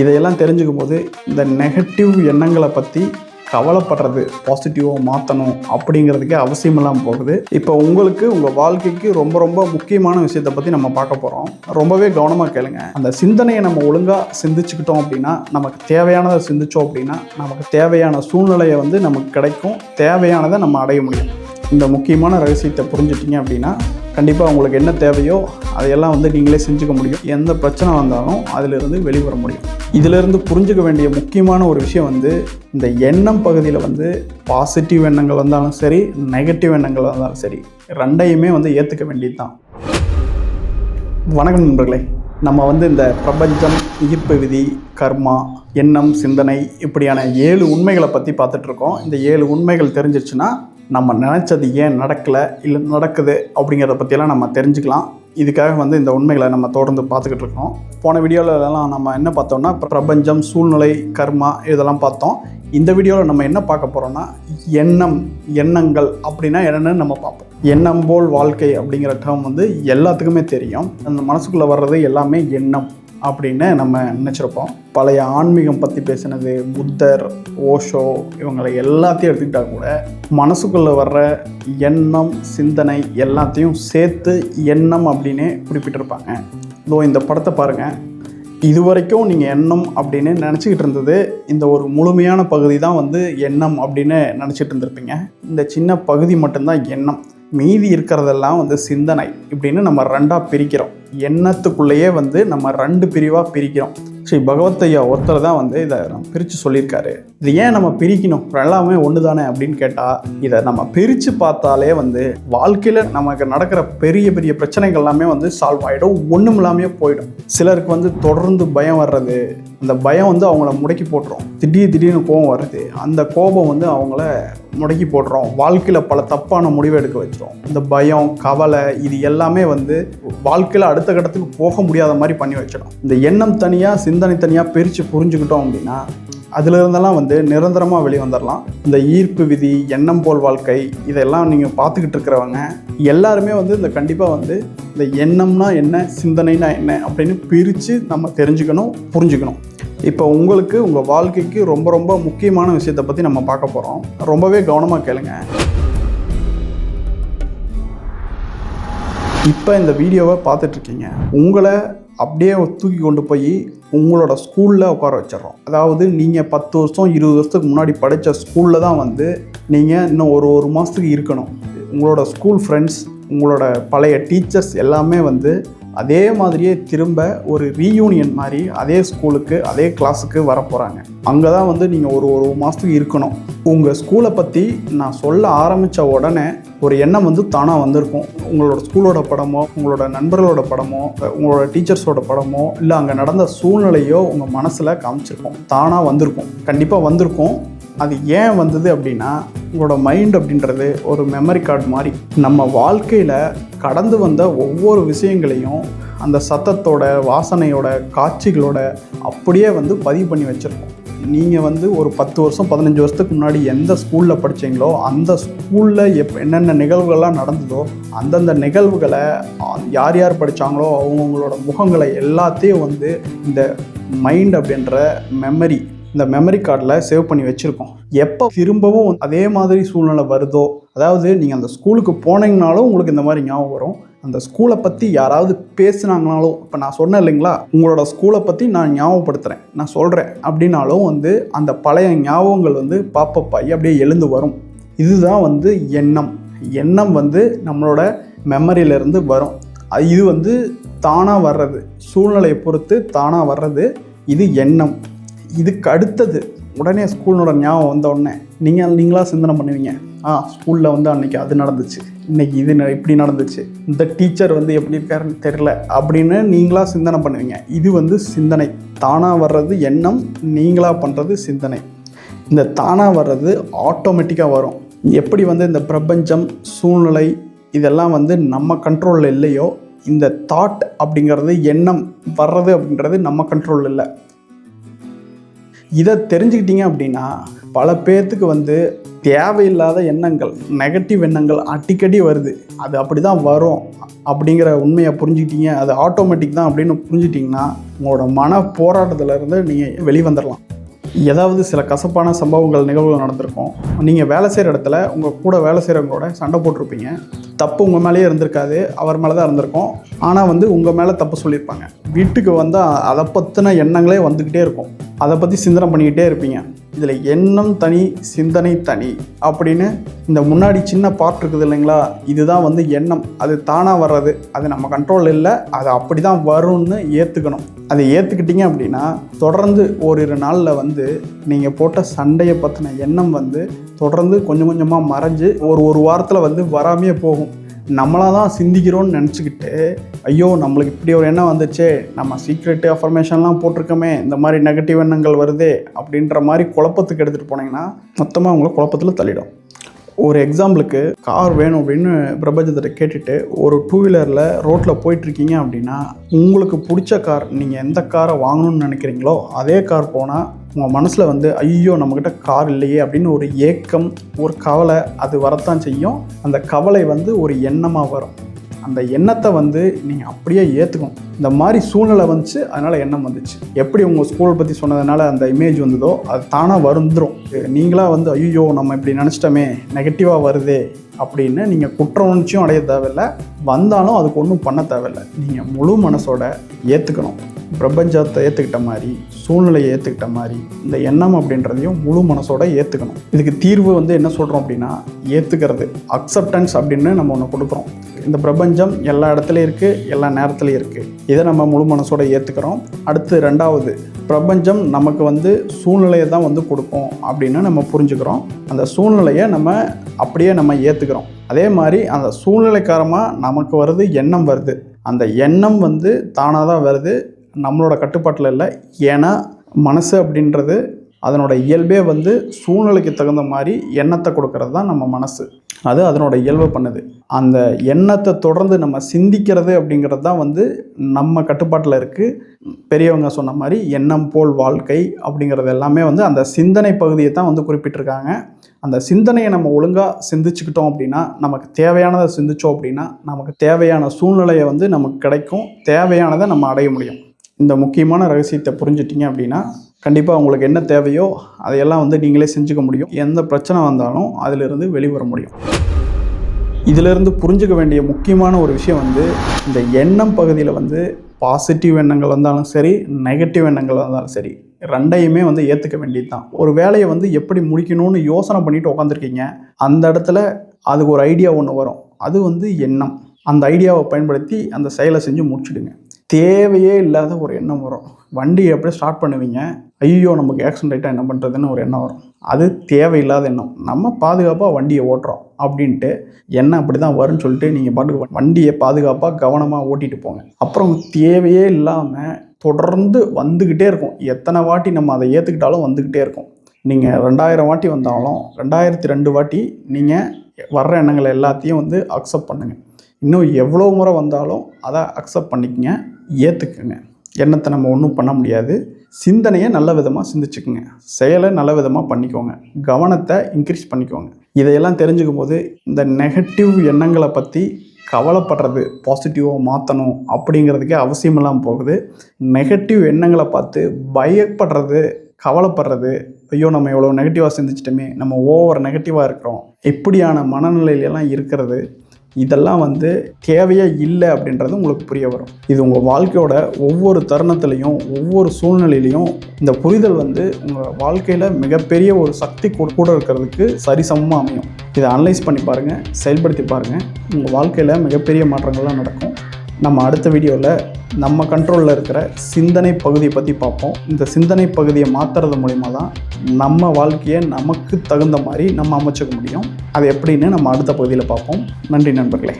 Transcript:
இதையெல்லாம் தெரிஞ்சுக்கும் போது இந்த நெகட்டிவ் எண்ணங்களை பற்றி கவலைப்படுறது பாசிட்டிவாக மாற்றணும் அப்படிங்கிறதுக்கே அவசியமெல்லாம் போகுது. இப்போ உங்களுக்கு உங்கள் வாழ்க்கைக்கு ரொம்ப ரொம்ப முக்கியமான விஷயத்தை பற்றி நம்ம பார்க்க போகிறோம் ரொம்பவே கவனமாக கேளுங்க. அந்த சிந்தனையை நம்ம ஒழுங்காக சிந்திச்சுக்கிட்டோம் அப்படின்னா நமக்கு தேவையானதை சிந்திச்சோம் அப்படின்னா நமக்கு தேவையான சூழ்நிலையை வந்து நமக்கு கிடைக்கும். தேவையானதை நம்ம அடைய முடியும். இந்த முக்கியமான ரகசியத்தை புரிஞ்சுட்டீங்க அப்படின்னா கண்டிப்பாக உங்களுக்கு என்ன தேவையோ அதையெல்லாம் வந்து நீங்களே செஞ்சுக்க முடியும். எந்த பிரச்சனை வந்தாலும் அதிலிருந்து வெளிவர முடியும். இதிலிருந்து புரிஞ்சுக்க வேண்டிய முக்கியமான ஒரு விஷயம் வந்து இந்த எண்ணம் பகுதியில் வந்து பாசிட்டிவ் எண்ணங்கள் வந்தாலும் சரி நெகட்டிவ் எண்ணங்கள் வந்தாலும் சரி ரெண்டையுமே வந்து ஏற்றுக்க வேண்டியது தான் வணக்கம் நண்பர்களே. நம்ம வந்து இந்த பிரபஞ்சம் ஈர்ப்பு விதி கர்மா எண்ணம் சிந்தனை இப்படியான ஏழு உண்மைகளை பற்றி பார்த்துட்ருக்கோம் இந்த ஏழு உண்மைகள் தெரிஞ்சிச்சுன்னா நம்ம நினச்சது ஏன் நடக்கலை இல்லை நடக்குது அப்படிங்கிறத பற்றியெல்லாம் நம்ம தெரிஞ்சுக்கலாம். இதுக்காக வந்து இந்த உண்மைகளை நம்ம தொடர்ந்து பார்த்துக்கிட்டு இருக்கோம். போன வீடியோவிலலாம் நம்ம என்ன பார்த்தோம்னா பிரபஞ்சம் சூழ்நிலை கர்மா இதெல்லாம் பார்த்தோம். இந்த வீடியோவில் நம்ம என்ன பார்க்க போகிறோம்னா எண்ணம் எண்ணங்கள் அப்படின்னா என்னென்னு நம்ம பார்ப்போம். எண்ணம் போல் வாழ்க்கை அப்படிங்கிற டேர்ம் வந்து எல்லாத்துக்குமே தெரியும். அந்த மனசுக்குள்ளே வர்றது எல்லாமே எண்ணம். அப்படின்னு நம்ம நினச்சிருப்போம். பழைய ஆன்மீகம் பற்றி பேசினது புத்தர் ஓஷோ இவங்களை எல்லாத்தையும் எடுத்துக்கிட்டால் கூட மனசுக்குள்ளே வர்ற எண்ணம் சிந்தனை எல்லாத்தையும் சேர்த்து எண்ணம் அப்படின்னே குறிப்பிட்டிருப்பாங்க. இதோ இந்த படத்தை பாருங்கள் இது வரைக்கும் நீங்கள் எண்ணம் அப்படின்னு நினச்சிக்கிட்டு இருந்தது இந்த ஒரு முழுமையான பகுதி தான் வந்து எண்ணம் அப்படின்னு நினச்சிட்டு இருந்திருப்பீங்க. இந்த சின்ன பகுதி மட்டும்தான் எண்ணம். மீதி இருக்கிறதெல்லாம் வந்து சிந்தனை இப்படின்னு நம்ம ரெண்டாக பிரிக்கிறோம். எண்ணத்துக்குள்ளேயே வந்து நம்ம ரெண்டு பிரிவாக பிரிக்கிறோம். ஸ்ரீ பகவத்தையா ஒருத்தர் தான் வந்து இதை நம்ம பிரித்து சொல்லியிருக்காரு. இது ஏன் நம்ம பிரிக்கணும்? எல்லாமே ஒன்று தானே அப்படின்னு கேட்டால் இதை நம்ம பிரித்து பார்த்தாலே வந்து வாழ்க்கையில் நமக்கு நடக்கிற பெரிய பெரிய பிரச்சனைகள் எல்லாமே வந்து சால்வ் ஆகிடும் ஒன்றும் இல்லாமே போயிடும். சிலருக்கு வந்து தொடர்ந்து பயம் வர்றது அந்த பயம் வந்து அவங்கள முடக்கி போட்டுரும். திடீர் திடீர்னு கோபம் வருது. அந்த கோபம் வந்து அவங்கள முடக்கி போடுறோம் வாழ்க்கையில் பல தப்பான முடிவு எடுக்க வச்சிரும். இந்த பயம் கவலை இது எல்லாமே வந்து வாழ்க்கையில் அடுத்த கட்டத்துக்கு போக முடியாத மாதிரி பண்ணி வச்சிடும். இந்த எண்ணம் தனியாக சிந்தனை தனியாக பிரித்து புரிஞ்சுக்கிட்டோம் அப்படின்னா அதுல இருந்தெல்லாம் வந்து நிரந்தரமாக வெளியே வந்துடலாம் இந்த ஈர்ப்பு விதி எண்ணம் போல் வாழ்க்கை இதெல்லாம் நீங்கள் பார்த்துக்கிட்டு இருக்கிறவங்க எல்லாருமே வந்து இந்த கண்டிப்பாக வந்து இந்த எண்ணம்னா என்ன சிந்தனைனா என்ன அப்படின்னு பிரித்து நம்ம தெரிஞ்சுக்கணும் புரிஞ்சுக்கணும். இப்போ உங்களுக்கு உங்கள் வாழ்க்கைக்கு ரொம்ப ரொம்ப முக்கியமான விஷயத்தை பற்றி நம்ம பார்க்க போகிறோம் ரொம்பவே கவனமாக கேளுங்க. இப்போ இந்த வீடியோவை பார்த்துட்ருக்கீங்க. உங்களை அப்படியே தூக்கி கொண்டு போய் உங்களோட ஸ்கூலில் உட்கார வச்சிடறோம். அதாவது நீங்கள் பத்து வருஷம் இருபது வருஷத்துக்கு முன்னாடி படித்த ஸ்கூலில் தான் வந்து நீங்கள் இன்னும் ஒரு ஒரு மாதத்துக்கு இருக்கணும். உங்களோட ஸ்கூல் ஃப்ரெண்ட்ஸ் உங்களோட பழைய டீச்சர்ஸ் எல்லாமே வந்து அதே மாதிரியே திரும்ப ஒரு ரீயூனியன் மாதிரி அதே ஸ்கூலுக்கு அதே கிளாஸுக்கு வர போகிறாங்க அங்கே தான் வந்து நீங்கள் ஒரு ஒரு மாதத்துக்கு இருக்கணும். உங்கள் ஸ்கூலை பற்றி நான் சொல்ல ஆரம்பித்த உடனே ஒரு எண்ணம் வந்து தானாக வந்திருக்கும். உங்களோட ஸ்கூலோட படமோ உங்களோட நண்பர்களோட படமோ உங்களோட டீச்சர்ஸோட படமோ இல்லை அங்கே நடந்த சூழ்நிலையோ உங்கள் மனசில் காமிச்சிருக்கோம். தானாக வந்திருக்கும். கண்டிப்பாக வந்திருக்கும். அது ஏன் வந்தது அப்படின்னா உங்களோட மைண்ட் அப்படின்றது ஒரு மெமரி கார்டு மாதிரி. நம்ம வாழ்க்கையில் கடந்து வந்த ஒவ்வொரு விஷயங்களையும் அந்த சத்தத்தோட வாசனையோட காட்சிகளோட அப்படியே வந்து பதிவு பண்ணி வச்சுருக்கோம். நீங்கள் வந்து ஒரு பத்து வருஷம் பதினஞ்சு வருஷத்துக்கு முன்னாடி எந்த ஸ்கூலில் படிச்சீங்களோ அந்த ஸ்கூலில் எப் என்னென்ன நிகழ்வுகள்லாம் நடந்ததோ அந்தந்த நிகழ்வுகளை யார் யார் படித்தாங்களோ அவங்கவுங்களோட முகங்களை எல்லாத்தையும் வந்து இந்த மைண்ட் அப்படின்ற மெமரி இந்த மெமரி கார்டில் சேவ் பண்ணி வச்சுருக்கோம். எப்போ திரும்பவும் அதே மாதிரி சூழ்நிலை வருதோ அதாவது நீங்கள் அந்த ஸ்கூலுக்கு போனீங்கனாலும் உங்களுக்கு இந்த மாதிரி ஞாபகம் வரும். அந்த ஸ்கூலை பற்றி யாராவது பேசுனாங்கனாலும் இப்போ நான் சொன்னேன் இல்லைங்களா? உங்களோட ஸ்கூலை பற்றி நான் ஞாபகப்படுத்துகிறேன் நான் சொல்கிறேன் அப்படின்னாலும் வந்து அந்த பழைய ஞாபகங்கள் வந்து பாப்பப்பாயி அப்படியே எழுந்து வரும். இதுதான் வந்து எண்ணம். எண்ணம் வந்து நம்மளோட மெமரியிலேருந்து வரும். அது இது வந்து தானாக வர்றது. சூழ்நிலையை பொறுத்து தானாக வர்றது. இது எண்ணம். இதுக்கு அடுத்தது உடனே ஸ்கூலோட ஞாபகம் வந்த உடனே நீங்கள் நீங்களாக சிந்தனை பண்ணுவீங்க. ஆ ஸ்கூலில் வந்து அன்றைக்கி அது நடந்துச்சு. இன்னைக்கு இது ந- இப்படி நடந்துச்சு. இந்த டீச்சர் வந்து எப்படி இருக்காருன்னு தெரில அப்படின்னு நீங்களாக சிந்தனை பண்ணுவீங்க. இது வந்து சிந்தனை. தானாக வர்றது எண்ணம் நீங்களாக பண்ணுறது சிந்தனை. இந்த தானாக வர்றது ஆட்டோமேட்டிக்காக வரும். எப்படி வந்து இந்த பிரபஞ்சம் சூழ்நிலை இதெல்லாம் வந்து நம்ம கண்ட்ரோலில் இல்லையோ இந்த தாட் அப்படிங்கிறது எண்ணம் வர்றது அப்படின்றது நம்ம கண்ட்ரோலில் இல்லை. இதை தெரிஞ்சுக்கிட்டீங்க அப்படின்னா பல பேர்த்துக்கு வந்து தேவையில்லாத எண்ணங்கள் நெகட்டிவ் எண்ணங்கள் அடிக்கடி வருது. அது அப்படி தான் வரும் அப்படிங்கிற உண்மையை புரிஞ்சுக்கிட்டீங்க. அது ஆட்டோமேட்டிக் தான் அப்படின்னு புரிஞ்சுட்டிங்கன்னா உங்களோட மன போராட்டத்திலேருந்து நீங்கள் வெளிவந்துடலாம் ஏதாவது சில கசப்பான சம்பவங்கள் நிகழ்வுகள் நடந்திருக்கும். நீங்கள் வேலை செய்கிற இடத்துல உங்கள் கூட வேலை செய்கிறவங்களோட சண்டை போட்டிருப்பீங்க. தப்பு உங்கள் மேலேயே இருந்திருக்காது. அவர் மேலே தான் இருந்திருக்கும். ஆனால் வந்து உங்கள் மேலே தப்பு சொல்லியிருப்பாங்க. வீட்டுக்கு வந்தால் அதை பற்றின எண்ணங்களே வந்துக்கிட்டே இருக்கும். அதை பற்றி சிந்தனை பண்ணிக்கிட்டே இருப்பீங்க. இதில் எண்ணம் தனி சிந்தனை தனி அப்படின்னு இந்த முன்னாடி சின்ன பார்ட் இருக்குது இல்லைங்களா? இதுதான் வந்து எண்ணம். அது தானாக வர்றது. அது நம்ம கண்ட்ரோல் இல்லை. அது அப்படி தான் வரும்னு ஏற்றுக்கணும் அதை ஏற்றுக்கிட்டீங்க அப்படின்னா தொடர்ந்து ஓரிரு நாளில் வந்து நீங்கள் போட்ட சண்டையை பற்றின எண்ணம் வந்து தொடர்ந்து கொஞ்சம் கொஞ்சமாக மறைஞ்சு ஒரு ஒரு வாரத்தில் வந்து வராமையே போகும். நம்மளாக தான் சிந்திக்கிறோன்னு நினச்சிக்கிட்டு ஐயோ நம்மளுக்கு இப்படி ஒரு எண்ணம் வந்துச்சு நம்ம சீக்ரெட்டு அஃபர்மேஷன்லாம் போட்டிருக்கோமே இந்த மாதிரி நெகட்டிவ் எண்ணங்கள் வருது அப்படின்ற மாதிரி குழப்பத்துக்கு எடுத்துகிட்டு போனீங்கன்னா மொத்தமாக உங்களை குழப்பத்தில் தள்ளிடும். ஒரு எக்ஸாம்பிளுக்கு கார் வேணும் அப்படின்னு பிரபஞ்சத்தை கேட்டுட்டு ஒரு டூ வீலரில் ரோட்டில் போயிட்டுருக்கீங்க அப்படின்னா உங்களுக்கு பிடிச்ச கார் நீங்கள் எந்த காரை வாங்கணும்னு நினைக்கிறீங்களோ அதே கார் போனால் உங்கள் மனசில் வந்து ஐயோ நம்மக்கிட்ட கார் இல்லையே அப்படின்னு ஒரு ஏக்கம் ஒரு கவலை அது வரத்தான் செய்யும். அந்த கவலை வந்து ஒரு எண்ணமாக வரும். அந்த எண்ணத்தை வந்து நீங்கள் அப்படியே ஏற்றுக்கணும் இந்த மாதிரி சூழ்நிலை வந்துச்சு அதனால் எண்ணம் வந்துச்சு. எப்படி உங்கள் ஸ்கூல் பற்றி சொன்னதுனால அந்த இமேஜ் வந்ததோ அது தானாக வருந்துடும் நீங்களாக வந்து ஐயோ நம்ம இப்படி நினச்சிட்டோமே நெகட்டிவாக வருதே அப்படின்னு நீங்கள் குற்ற உணர்ச்சியும் அடைய தேவையில்லை. வந்தாலும் அதுக்கு ஒன்றும் பண்ண தேவையில்லை. நீங்கள் முழு மனசோட ஏற்றுக்கணும் பிரபஞ்சத்தை ஏற்றுக்கிட்ட மாதிரி சூழ்நிலையை ஏற்றுக்கிட்ட மாதிரி இந்த எண்ணம் அப்படின்றதையும் முழு மனசோட ஏற்றுக்கணும் இதுக்கு தீர்வு வந்து என்ன சொல்கிறோம் அப்படின்னா ஏற்றுக்கிறது அக்செப்டன்ஸ் அப்படின்னு நம்ம ஒன்று கொடுக்குறோம். இந்த பிரபஞ்சம் எல்லா இடத்துலையும் இருக்குது எல்லா நேரத்துலையும் இருக்குது இதை நம்ம முழு மனசோட ஏற்றுக்கிறோம் அடுத்து ரெண்டாவது பிரபஞ்சம் நமக்கு வந்து சூழ்நிலையை தான் வந்து கொடுக்கும் அப்படின்னு நம்ம புரிஞ்சுக்கிறோம். அந்த சூழ்நிலையை நம்ம அப்படியே நம்ம ஏற்றுக்கிறோம் அதே மாதிரி அந்த சூழ்நிலைக்காரமாக நமக்கு வருது எண்ணம் வருது. அந்த எண்ணம் வந்து தானாக தான் வருது. நம்மளோட கட்டுப்பாட்டில் இல்லை. ஏன்னா மனசு அப்படின்றது அதனோட இயல்பே வந்து சூழ்நிலைக்கு தகுந்த மாதிரி எண்ணத்தை கொடுக்கறது தான் நம்ம மனசு. அது அதனோட இயல்பை பண்ணுது. அந்த எண்ணத்தை தொடர்ந்து நம்ம சிந்திக்கிறது அப்படிங்கிறது தான் வந்து நம்ம கட்டுப்பாட்டில் இருக்குது பெரியவங்க சொன்ன மாதிரி எண்ணம் போல் வாழ்க்கை அப்படிங்கிறது எல்லாமே வந்து அந்த சிந்தனை பகுதியை தான் வந்து குறிப்பிட்டிருக்காங்க. அந்த சிந்தனையை நம்ம ஒழுங்காக சிந்திச்சுக்கிட்டோம் அப்படின்னா நமக்கு தேவையானதை சிந்திச்சோம் அப்படின்னா நமக்கு தேவையான சூழ்நிலையை வந்து நமக்கு கிடைக்கும். தேவையானதை நம்ம அடைய முடியும். இந்த முக்கியமான ரகசியத்தை புரிஞ்சிட்டிங்க அப்படின்னா கண்டிப்பாக உங்களுக்கு என்ன தேவையோ அதையெல்லாம் வந்து நீங்களே செஞ்சுக்க முடியும். எந்த பிரச்சனை வந்தாலும் அதிலிருந்து வெளிவர முடியும். இதிலிருந்து புரிஞ்சுக்க வேண்டிய முக்கியமான ஒரு விஷயம் வந்து இந்த எண்ணம் பகுதியில் வந்து பாசிட்டிவ் எண்ணங்கள் வந்தாலும் சரி நெகட்டிவ் எண்ணங்கள் வந்தாலும் சரி ரெண்டையுமே வந்து ஏற்றுக்க வேண்டியது தான் ஒரு வேலையை வந்து எப்படி முடிக்கணும்னு யோசனை பண்ணிட்டு உட்காந்துருக்கீங்க அந்த இடத்துல அதுக்கு ஒரு ஐடியா ஒன்று வரும். அது வந்து எண்ணம். அந்த ஐடியாவை பயன்படுத்தி அந்த செயலை செஞ்சு முடிச்சுடுங்க. தேவையே இல்லாத ஒரு எண்ணம் வரும். வண்டியை அப்படியே ஸ்டார்ட் பண்ணுவீங்க? ஐயோ நமக்கு ஆக்சிடென்ட் ஆகிட்டா என்ன பண்ணுறதுன்னு ஒரு எண்ணம் வரும். அது தேவையில்லாத எண்ணம். நம்ம பாதுகாப்பாக வண்டியை ஓட்டுறோம் அப்படின்ட்டு என்ன அப்படி தான் வரும்னு சொல்லிட்டு நீங்கள் பாட்டுக்கு வண்டியை பாதுகாப்பாக கவனமாக ஓட்டிட்டு போங்க. அப்புறம் தேவையே இல்லாமல் தொடர்ந்து வந்துக்கிட்டே இருக்கும். எத்தனை வாட்டி நம்ம அதை ஏற்றுக்கிட்டாலும் வந்துக்கிட்டே இருக்கும். நீங்கள் ரெண்டாயிரம் வாட்டி வந்தாலும் ரெண்டாயிரத்தி ரெண்டு வாட்டி நீங்கள் வர்ற எண்ணங்களை எல்லாத்தையும் வந்து அக்செப்ட் பண்ணுங்கள் இன்னும் எவ்வளோ முறை வந்தாலும் அதை அக்செப்ட் பண்ணிக்கங்க ஏற்றுக்குங்க எண்ணத்தை நம்ம ஒன்றும் பண்ண முடியாது. சிந்தனையை நல்ல விதமாக சிந்திச்சுக்குங்க. செயலை நல்ல விதமாக பண்ணிக்கோங்க. கவனத்தை இன்க்ரீஸ் பண்ணிக்கோங்க. இதையெல்லாம் தெரிஞ்சுக்கும் போது இந்த நெகட்டிவ் எண்ணங்களை பற்றி கவலைப்படுறது பாசிட்டிவாக மாற்றணும் அப்படிங்கிறதுக்கே அவசியமெல்லாம் போகுது. நெகட்டிவ் எண்ணங்களை பார்த்து பயப்படுறது கவலைப்படுறது ஐயோ நம்ம எவ்வளோ நெகட்டிவாக சிந்திச்சிட்டோமே நம்ம ஓவர் நெகட்டிவாக இருக்கிறோம். இப்படியான மனநிலையிலலாம் இருக்கிறது இதெல்லாம் வந்து தேவையே இல்லை அப்படின்றது உங்களுக்கு புரிய வரும். இது உங்கள் வாழ்க்கையோட ஒவ்வொரு தருணத்துலையும் ஒவ்வொரு சூழ்நிலையிலையும் இந்த புரிதல் வந்து உங்கள் வாழ்க்கையில் மிகப்பெரிய ஒரு சக்தி கூட இருக்கிறதுக்கு சரிசமமாக அமையும். இதை அனலைஸ் பண்ணி பாருங்கள் செயல்படுத்தி பாருங்கள் உங்கள் வாழ்க்கையில் மிகப்பெரிய மாற்றங்கள்லாம் நடக்கும். நம்ம அடுத்த வீடியோவில் நம்ம கண்ட்ரோலில் இருக்கிற சிந்தனை பகுதியை பற்றி பார்ப்போம். இந்த சிந்தனை பகுதியை மாற்றுறது மூலிமா தான் நம்ம வாழ்க்கையை நமக்கு தகுந்த மாதிரி நம்ம அமைச்சுக்க முடியும். அது எப்படின்னு நம்ம அடுத்த பகுதியில் பார்ப்போம். நன்றி நண்பர்களே.